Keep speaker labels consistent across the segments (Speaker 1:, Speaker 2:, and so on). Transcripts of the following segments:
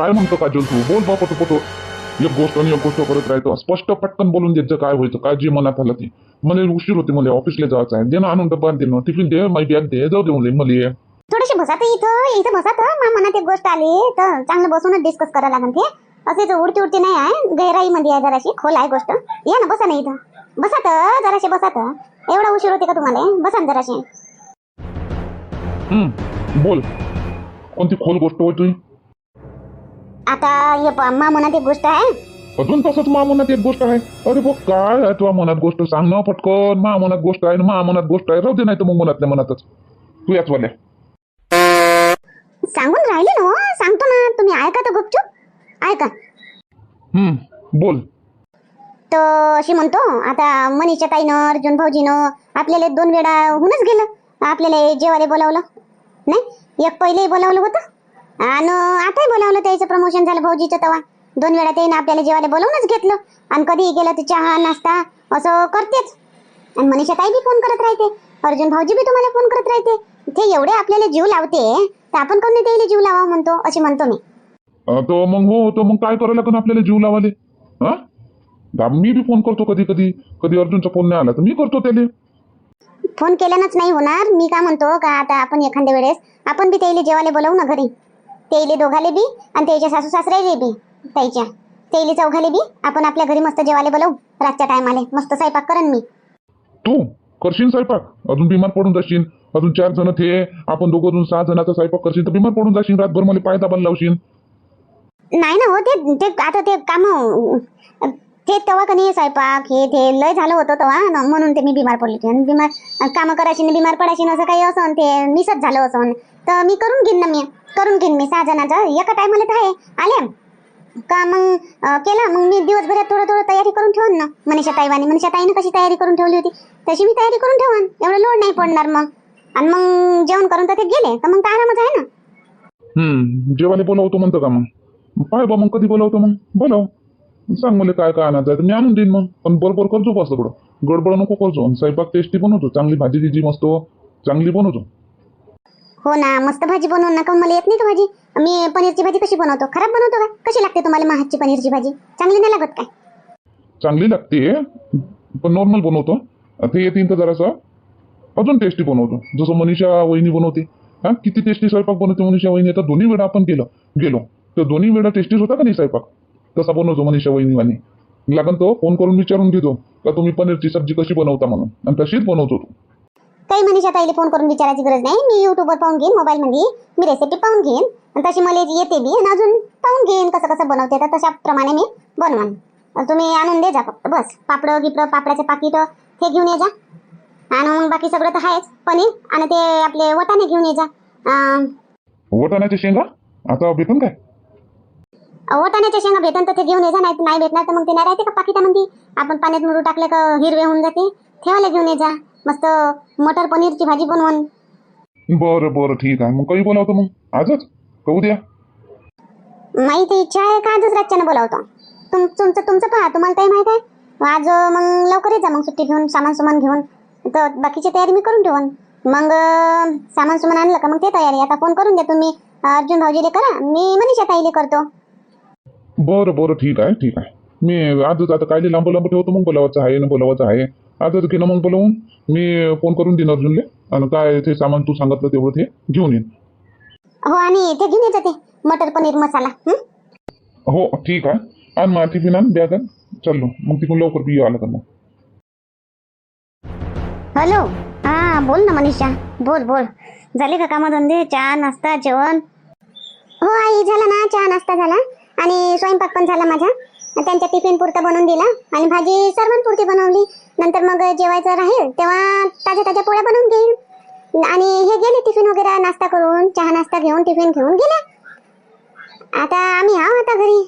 Speaker 1: काय म्हणतो काजल तू? बोल बा पटो पटो एक गोष्ट आणि एक गोष्ट करत राहतो स्पष्ट पटकन बोलून द्यायचं काय व्हायचं काय जे मनात आलं ते. मला उशीर होते मला ऑफिसला जायचं आहे. दे ना आणून डब्बा दे ना. टिफिन दे माझी बॅग दे जाऊ दे मुले मला.
Speaker 2: थोडेसे बसात इथं इथं बसात मनात एक गोष्ट आली तर चांगलं बसूनच डिस्कस करायला लागेल ते. असेच उडती उडती नाही आहे गहराईमध्ये आहे जराशी खोल आहे गोष्ट. या ना बसा ना इथं. बसात जराशे बसात एवढा उशीर होते का तुम्हाला? बसा ना जराशे.
Speaker 1: बोल. कोणती खोल गोष्ट होय तुझी
Speaker 2: आता हे मा मनात एक गोष्ट आहे.
Speaker 1: अजून तसंच मा मनात एक गोष्ट आहे? अरे बघ काय आहे तुझ्या मनात गोष्ट? सांग ना पटकन. मा मनात गोष्ट आहे मा मनात गोष्ट आहे. राहू दे नाही तर मग मनातल्या मनातच. तू याच वाल्या.
Speaker 2: सांगून राहिले ना हो. सांगतो ना. तुम्ही ऐका तर गुपचूप. ऐका.
Speaker 1: हम्म बोल.
Speaker 2: तर अशी म्हणतो आता मनीषा ताईनं अर्जुन भाऊजीनं आपल्याला दोन वेळा होऊनच गेलं. आपल्याला जेवायला बोलावलं. नाही? एक पहिलेही बोलावलं होतं. आणि आताही बोलावलं त्याचं प्रमोशन झालं भाऊजीचं तेव्हा. दोन वेळा त्याने आपल्याला जेवायला बोलावूनच घेतलं. आणि कधीही गेलं तर चहा नाश्ता असं करतेच. आणि मनीषा ताई बी फोन करत राहते. अर्जुन भाऊजी बी तुम्हाला फोन करत राहते. ते एवढे आपल्याला जीव लावते तर आपण कोण त्याला जीव लावा म्हणतो? अशी म्हणतो मी.
Speaker 1: तो मग हो तो मग काय करायला लागेल आपल्याला जीव लावाले हा मी बी फोन करतो कधी कधी. कधी अर्जुनचा फोन नाही आला तर मी करतो त्याले.
Speaker 2: फोन केल्यानंच नाही होणार. मी काय म्हणतो का आता आपण एखाद्या वेळेस आपण बी त्याला जेवायला बोलावू ना घरी? त्याइले दोघाले बी आणि त्याच्या सासू सासऱ्याले बी त्याच्या त्याइले चौघाले बी. आपण आपल्या घरी मस्त जेवायला बोलावू. रातच्या टायमाले. मस्त स्वयंपाक करन मी.
Speaker 1: तू? करशील स्वयंपाक? अजून बिमार पडून जाशील. अजून चार जण थे. आपण दोघं अजून सहा जणांचा स्वयंपाक करशील तर बिमार पडून जाशील. रातभर मला पाय दाबायला लावशील.
Speaker 2: नाही ना हो ते ते आता ते काम ते तेव्हा कधी स्वयंपाक हे ते लय झालं होतं तेव्हा म्हणून ते मी बिमार पडले होते. आणि बिमार कामं करायची न बिमार पडायची न असं काही असं ते मिसच झालं असं. तर मी करून घेईन ना मी. करून घेईन मी सहा जणांचं एका टायमाला तर आहे. आले? का मग केला केलं? मग मी दिवसभरात थोडं थोडं तयारी करून ठेवून ना. मनीषा ताईवानी. मनीषा ताईनं कशी तयारी करून ठेवली होती? तशी मी तयारी करून ठेवन. एवढं लोड नाही पडणार मग. आणि मग जेवण करून तर ते गेले. तर मग तर आरामच आहे ना.
Speaker 1: हम्म जेवायला बोलावतो म्हणतो का मग? पाय बा मग कधी बोलावतो मग? बोलाव. सांग मला काय काय आणायचं आहे तर मी आणून देईन मग. पण बरोबर करतो पास थोडं. गडबड नको करतो आणि स्वयंपाक टेस्टी बनवतो. चांगली भाजी दिजी मस्त. चांगली बनवतो.
Speaker 2: हो ना मस्त भाजी बनवून ना मला येत नाही का भाजी. मी पनीरची भाजी कशी बनवतो? खराब बनवतो का? कशी लागते तुम्हाला महाची पनीरची भाजी? चांगली नाही लागत काय?
Speaker 1: चांगली लागते पण नॉर्मल बनवतो. ते येतील तर जरासं. अजून टेस्टी बनवतो. जसं मनीषा वहिनी बनवते. हा किती टेस्टी स्वयंपाक बनवते मनीषा वहिनी? आता दोन्ही वेळा आपण केलं गेलो. तर दोन्ही वेळा टेस्टीच होता का नाही स्वयंपाक? तसा बनवतो मनीषा वहिनीवानी लागन तो फोन करून विचारून घेतो. का तुम्ही पनीरची सब्जी कशी बनवता म्हणून? आणि तशीच बनवतो तू.
Speaker 2: काही मनीषा ताईला फोन करून विचारायची गरज नाही. मी युट्यूबवर पाहून घेईन मोबाईलमध्ये मी रेसिपी पाहून घेईन. आणि तशी मला येते बी आणि अजून पाहून घेईन कसं कसं बनवते तर तशाप्रमाणे मी बनवान. तुम्ही आणून दे जा फक्त बस. पापडं गिपडं पापडाचे पाकिट हे घेऊन ये जा. आणि मग बाकी सगळं तर आहेच. पनीर आणि ते आपले वटाणे घेऊन ये जा.
Speaker 1: वटाण्याच्या शेंगा? आता भेटून काय?
Speaker 2: वटाण्याच्या शेंगा भेटन तर ते घेऊन ये जा. नाही नाही भेटणार तर मग ते नाही राहते का पाकिटामध्ये आपण पाण्यात मुरू टाकले का हिरवे होऊन जाते. ठेवायला घेऊन ये जा. मस्त मटर पनीरची भाजी बनवून.
Speaker 1: बरं बरं ठीक आहे. मग कधी बोलावतो मग? आजच? का उद्या
Speaker 2: माहिती इच्छा आहे का? आजच रातच्यानं बोलावतो. तुम तुमचं तुमचं पहा. तुम्हाला काही माहीत आहे? आज मग लवकर जा. मग सुट्टी घेऊन सामान सुमान घेऊन. तर बाकीची तयारी मी करून ठेवून. मग सामान सुमान आणलं का? मग ते तयारी. आता फोन करून द्या तुम्ही. अर्जुन भाऊजीले करा. मी मनीषा ताईले करतो.
Speaker 1: बरं बरं ठीक आहे ठीक आहे. मी आजच आता काय लांब लांब ठेवतो मग? बोलावायचं आहे ना बोलावायचं आहे. आजच घेणं मग बोलावून मी फोन करून देईन अर्जुनले. आणि काय ते सामान तू सांगितलं तेवढं ते घेऊन येईन.
Speaker 2: हो आणि ते घेऊन येतं ते. मटर पनीर मसाला हं?
Speaker 1: हो ठीक आहे. आण मग टिफिन आण बॅग आण चाललो मग. तिकडून लवकर पिऊ आलं का मग?
Speaker 2: हॅलो? हा बोल ना मनीषा. बोल बोल. झाले का कामधंदे? चहा नाश्ता जेवण? हो आई झाला ना. चहा नाश्ता झाला. आणि स्वयंपाक पण झाला माझा. त्यांच्या टिफिन पुरता बनवून दिला. आणि भाजी सर्वांपुरती बनवली. नंतर मग जेवायचं राहील तेव्हा ताज्या ताज्या पोळ्या बनवून घेईल. आणि हे गेले टिफिन वगैरे नाश्ता करून चहा नाश्ता घेऊन टिफिन घेऊन गेले आता आम्ही आहो आता घरी.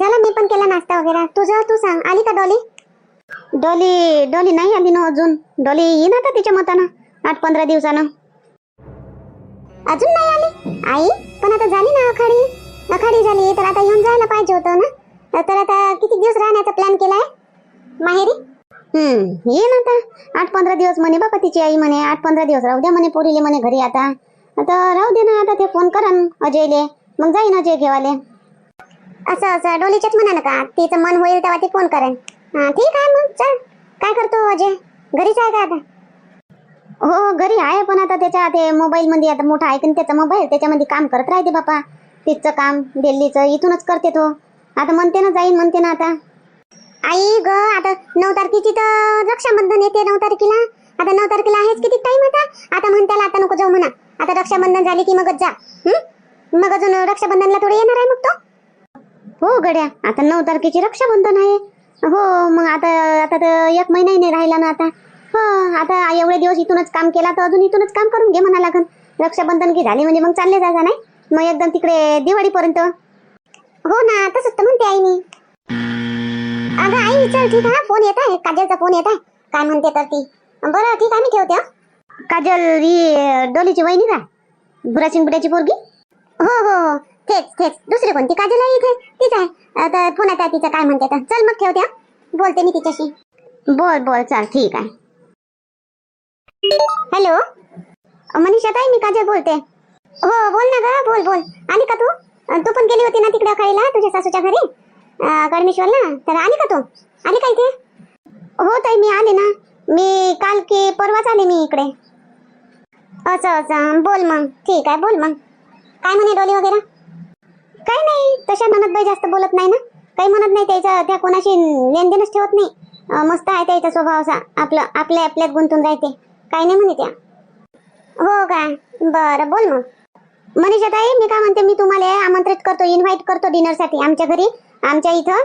Speaker 2: झाला मी पण केला नाश्ता वगैरे. तुझं तू सांग. आली का डॉली? डॉली डॉली नाही आली ना अजून. डॉली येईन आता तिच्या मतानं आठ पंधरा दिवसानं. अजून नाही आली? आई पण आता झाली ना आखाडी. आखाडी झाली तर आता येऊन जायला पाहिजे होतं ना? तर आता किती दिवस राहण्याचा प्लॅन केलाय? माहेरी? हम्म येईन आता. आठ पंधरा दिवस म्हणे बाबा तिची आई म्हणे. आठ पंधरा दिवस राहू द्या म्हणे पोरीले म्हणे घरी आता. आता राहू दे ना आता ते फोन करन अजयले. मग जाईन अजय घेवाले. असं असं डोलीच्याच म्हणा का? तिचं मन होईल तेव्हा ती फोन करेन. ठीक आहे मग चल. काय करतो हो अजय? घरीच आहे का आता? हो घरी आहे पण आता त्याच्या ते मोबाईल मध्ये आता मोठा आहे की त्याचा मोबाईल त्याच्यामध्ये काम करत राहते बापा. तिचं काम दिल्लीचं इथूनच करते तो. आता म्हणते ना जाईन म्हणते ना आता. आई ग आता नऊ तारखेची तर रक्षाबंधन येते नऊ तारखेला. आता नऊ तारखेला आहेच किती टाइम आता? आता म्हणताला आता नको जाऊ म्हणा. आता रक्षाबंधन झाली की मगच जा. मग अजून रक्षाबंधनला थोडे येणार आहे मग तो? हो गड्या आता नऊ तारखेची रक्षाबंधन आहे. हो मग आता आता तर एक महिनाही नाही राहिला ना आता. हो आता एवढे दिवस इथूनच काम केला तर अजून इथूनच काम करून घे म्हणा लागन. रक्षाबंधन की झाले म्हणजे मग चालले जायचा नाही? मग एकदम तिकडे दिवाळीपर्यंत. हो ना तसंच तर म्हणते आई मी अगं आई विचार ठीक आहे फोन येत आहे. काजलचा फोन येत आहे. काय म्हणते तर ती? बरं ठीक आहे मी ठेवते हं. काजल ही डोलीची वहिनी का? बुरासिंग बुड्याची पोरगी? हो हो हो. तेच तेच. दुसरी कोणती? काजल आहे इथे? तीच आहे. आता फोन येत आहे तिचं काय म्हणते तर. चल मग ठेवते हं. बोलते मी तिच्याशी. बोल बोल चल ठीक आहे. हॅलो? मनीषा ताई मी काजल बोलते. हो बोल ना ग बोल बोल. आली का तू? अं, तू पण गेली होती ना तिकडे खायला तुझ्या सासूच्या घरी? गडमेश्वरला तर आली का तू? आली का इथे? हो ताई मी आले ना. मी काल की परवाच आले मी इकडे. असं असं. बोल मग. ठीक आहे बोल मग. काय म्हणे डोली वगैरे? काही नाही. तशा ननदबाई जास्त बोलत नाही ना. काही म्हणत नाही त्याचा त्या कोणाशी लेनदेनच ठेवत नाही. मस्त आहे त्याचा स्वभाव असा. आपलं आपल्या आपल्यात गुंतून राहते. काही नाही म्हणे त्या. हो काय? बरं बोल मग. मनीषा ताई मी काय म्हणते मी तुम्हाला आमंत्रित करतो इन्व्हाइट करतो डिनरसाठी आमच्या घरी आमच्या इथं.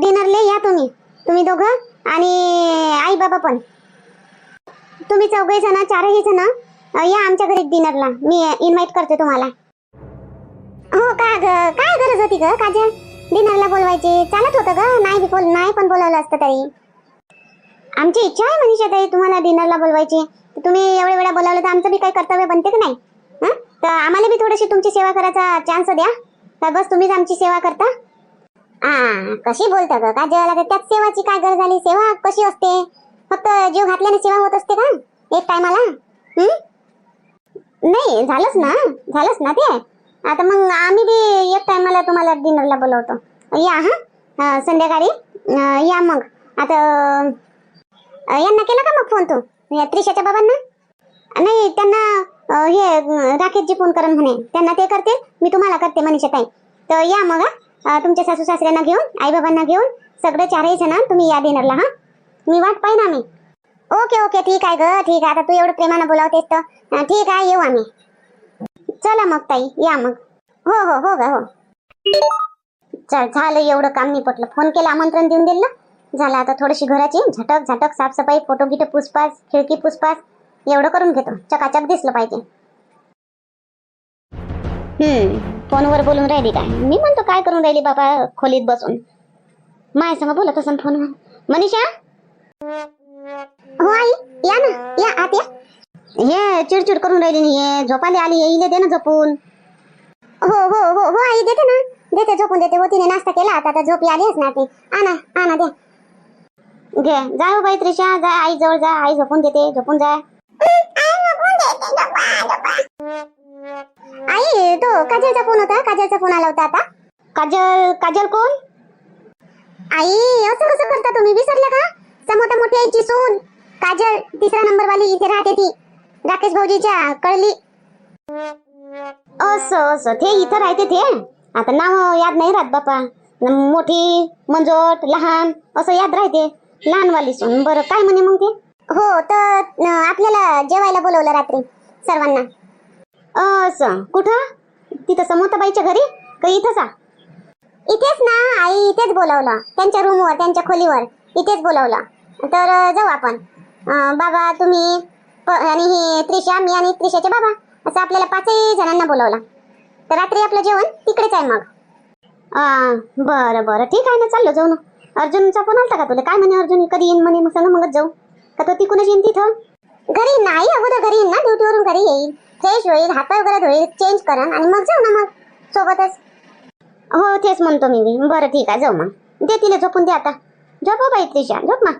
Speaker 2: डिनरले या तुम्ही तुम्ही दोघं आणि आई बाबा पण. तुम्ही चौघही जण चारही जण या आमच्या घरी डिनरला मी इन्व्हाइट करते तुम्हाला. हो का ग काय गरज होती ग काजल? डिनरला बोलवायची चालत होतं ग नाही बोल नाही पण बोलावलं असतं तरी. आमची इच्छा आहे मनीषा ताई तुम्हाला डिनरला बोलवायची. तुम्ही एवढ्या वेळा बोलावलं तर आमचं बी काही कर्तव्य बनते की नाही? तर आम्हाला बी थोडीशी तुमची सेवा करायचा चान्स द्या. का बस तुम्हीच आमची सेवा करता? हा कशी बोलता ग? काय जेवायला त्यात सेवाची काय गरज झाली सेवा कशी असते? फक्त जीव घातल्याने सेवा होत असते का? एक टायमाला? नाही झालंच ना. झालंच ना ते. आता मग आम्ही बी एक टायमाला तुम्हाला डिनरला बोलवतो. या हा? संध्याकाळी. या मग. आता यांना केला का मग फोन तू? या त्रिशाच्या बाबांना? नाही त्यांना हे राकेश राकेशजी फोन करण म्हणे त्यांना ते करते मी तुम्हाला करते मनीषा ताई. तर या मग तुमच्या सासू सासऱ्यांना घेऊन आई बाबांना घेऊन सगळे चारही जण तुम्ही या डिनरला हा? मी वाट पाहिन आम्ही. ओके ओके ठीक आहे ग ठीक आहे. आता तू एवढं प्रेमानं बोलावतेस तर ठीक आहे येऊ आम्ही. चला मग ताई या मग. हो हो हो ग हो. चल झालं एवढं काम मी पटलं. फोन केला आमंत्रण देऊन दिलं. ना झालं आता थोडीशी घराची झटक झटक साफसफाई फोटो गिटो पुसपास खिडकी पुसपास एवढं करून घेतो. चकाचक दिसलं पाहिजे. हम्म फोनवर बोलून राहिली काय? मी म्हणतो काय करून राहिली बाबा खोलीत बसून? माय संग बोलत असन फोनवर. मनीषा? हो आई या ना. या आत या. हे चिडचिड करून राहिली नाही हे. झोपाले आली येईले दे ना झोपून. हो हो हो हो आई देते ना. देते झोपून देते. हो तिने नाश्ता केला. आता झोपी आलीच ना ती. आणा आणा द्या. घे. जा हो बाई त्रिशा जा आई जवळ जा. आई झोपून देते. झोपून जा. आई तो काजलचा फोन होता काजलचा फोन आला होता आता. काजल काजल कोण? आई असं कसं करता तुम्ही? विसरले का? समोर मोठी आईची सून. काजल तिसरा नंबर वाली इथे राहते ती. राकेश भाऊजीच्या कळली. असं असं. ते इथं राहते ते? आता नाव याद नाही राहत बापा. मोठी मंजोट लहान असं याद राहते. लहानवाली सून. बरं काय म्हणे मग ते? हो तर न, आपल्याला जेवायला बोलवलं रात्री सर्वांना. असं कुठं? तिथं समोताबाईच्या घरी का इथंच आ? इथेच ना आई इथेच बोलवलं. त्यांच्या रूमवर त्यांच्या खोलीवर इथेच बोलवलं. तर अं, जाऊ आपण. अं, बाबा तुम्ही प- आणि ही त्रिशा मी आणि त्रिशाचे बाबा असं आपल्याला पाचही जणांना बोलवलं. तर रात्री आपलं जेवण तिकडेच आहे मग. अं, बरं बरं. ठीक आहे ना चाललो जाऊ ना. अर्जुनचा फोन आलता का तुला? काय म्हणे अर्जुन? कधी येईन म्हणे? मग सांग मगच जाऊ. का तो तिकूनच येईन तिथं? घरी नाही अगोदर घरी येईन ना ड्युटीवरून घरी येईल फ्रेश होईल हात वगैरे धुईल चेंज करण आणि मग जाऊ ना मग सोबतच. हो तेच म्हणतो मी बी. बरं ठीक आहे जाऊ मग. दे तिला झोपून दे आता. झोप हो बाई त्रिशा झोप मग.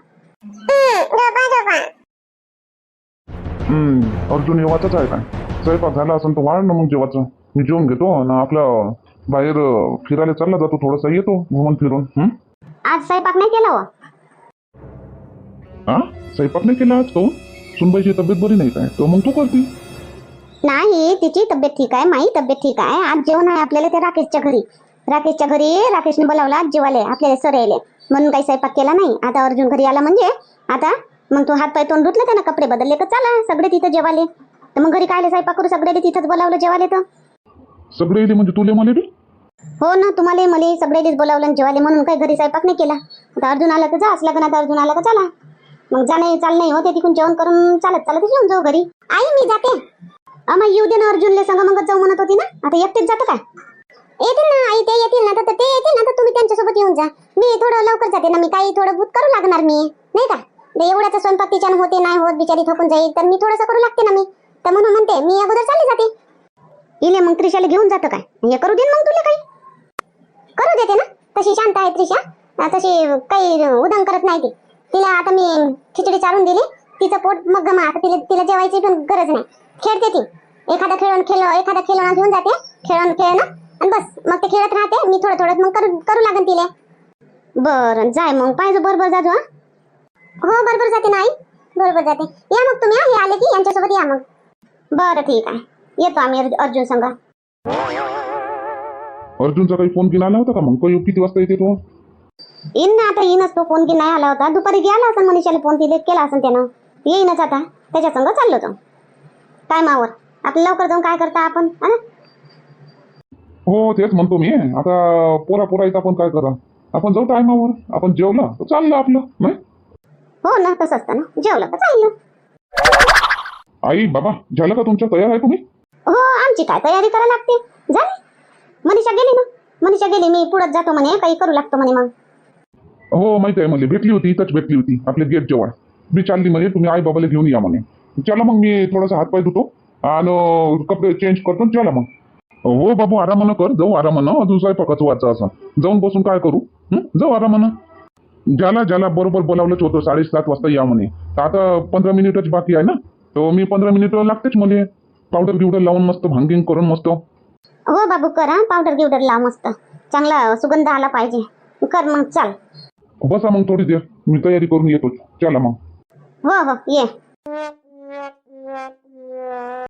Speaker 1: हम्म, अर्जुन येवाचाच आहे काय? स्वयंपाक झाला असेल तर वाढ ना मग जेवाचं. मी जेवून घेतो आणि आपलं बाहेर अं, फिरायला चालला जातो थोडासा येतो घुमून फिरून. हं?
Speaker 2: आज स्वयंपाक नाही केला हो?
Speaker 1: हा? स्वयंपाक नाही केला आज काहून सुनबाईची तब्येत बरी नाही काय? तर मग तू करती?
Speaker 2: नाही तिची तब्येत ठीक आहे माही तब्येत ठीक आहे. आज जेवण आहे आपल्याला ते राकेशच्या घरी. राकेशच्या घरी राकेशने बोलावला आज जेवाले आपल्याला सर यायले म्हणून काही स्वयंपाक केला नाही. आता अर्जुन घरी आला म्हणजे आता मग तो हात पाय तोंड धुतलं त्यानं कपडे बदलले तर चला सगळे तिथं जेवाले तर मग घरी कायले स्वयंपाक करू सगळे तिथंच बोलावलं जेवाले तर?
Speaker 1: सगळे इले म्हणजे तुले मला बी?
Speaker 2: हो ना तुम्हाला मला सगळेच बोलावलं आणि जेवाले म्हणून काही घरी स्वयंपाक नाही केला. आता अर्जुन आला तर जा असला का आता अर्जुन आला का चला. मग जाणे चाल नाही होते तिकून जेवण करून चालत चालत येऊन जाऊ घरी. आई मी जाते. अमग येऊ दे ना अर्जुनले संग मग जाऊ म्हणत होती ना. आता एकटेच जातं काय? येतील ना आई ते येतील ना तर ते येतील ना तर तुम्ही त्यांच्यासोबत येऊन जा. मी थोडं लवकर जाते ना मी काही थोडं भूत करू लागणार मी. नाही का? एवढ्याचा स्वयंपाक तिच्यानं होते नाही होत बिचारी थकून जाईल तर मी थोडंसं करू लागते ना मी. तर म्हणून म्हणते मी अगोदर चालले जाते. इले मग त्रिशाला घेऊन जातो काय? हे करू देईन मग तुला काही. करू देते ना. तशी शांत आहे त्रिशा. तशी काही उदंग करत नाही ती. तिला आता मी खिचडी चालून दिली. तिचं पोट मग गमा. आता तिला तिला जेवायची पण गरज नाही. खेळते ती. एखादा खेळून खेळ एखादा खेळणं घेऊन जाते. खेळून खेळणं. आणि बस. मग ते खेळत राहते. मी थोडं थोडं मग करू करू लागेल तिला. बरं. जाय मग. पाहिजे बरोबर जातो हा. हो बरोबर जाते नाही बरोबर जाते. या मग तुम्ही हे. आले की यांच्यासोबत या मग. बरं ठीक आहे. येतो आम्ही अर्जुन संघ
Speaker 1: अर्जुनचा काही फोन केला आला होता का मग? किती वाजता येते तो?
Speaker 2: येईन ना आता येईनच तो फोन की नाही आला होता. दुपारी गेला असं मनीषाला फोन तिथे केला असं त्यानं. येईनच आता. त्याच्या संग चाललो तो टायमावर आपलं लवकर जाऊन काय करता आपण? हा
Speaker 1: तेच म्हणतो मी. आता पोरा पोरा इथं आपण काय करा? आपण जाऊ टायमावर आपण जेवलं तर चाललं आपलं नाही?
Speaker 2: हो ना तसं असतं ना. जेवलं तर चाललं.
Speaker 1: आई बाबा झालं का तुमच्या तयार आहे तुम्ही?
Speaker 2: हो आमची काय तयारी करायला लागते? झाली. मनीषा गेली ना? मनीषा गेली मी पुढत जातो म्हणे. काही करू लागतो म्हणे मग.
Speaker 1: हो माहिती आहे मला. भेटली होती इथंच भेटली होती आपल्या गेट जवळ. मी चालली म्हणे तुम्ही आई बाबाला घेऊन या म्हणे. चला मग मी थोडासा हातपाय धुतो आणि कपडे चेंज करतो चला मग. हो बाबू आरामानं कर. जाऊ आरामानं. अजून स्वयंपाकाचं वाचा असं. जाऊन बसून काय करू? जाऊ आरामानं. ज्याला ज्याला बरोबर बोलावलंच होतं साडेसात वाजता या म्हणे. तर आता पंधरा मिनिटच बाकी आहे ना? तर मी पंधरा मिनिटं लागतेच मला पावडर गिवडर लावून मस्त भांगिंग करून मस्त.
Speaker 2: हो बाबू कर. पावडर गिवडर लाव मस्त. चांगला सुगंध आला पाहिजे. कर मग चाल.
Speaker 1: बसा मग थोडी देर. मी तयारी करून येतो. चला मग.
Speaker 2: हो हो ये.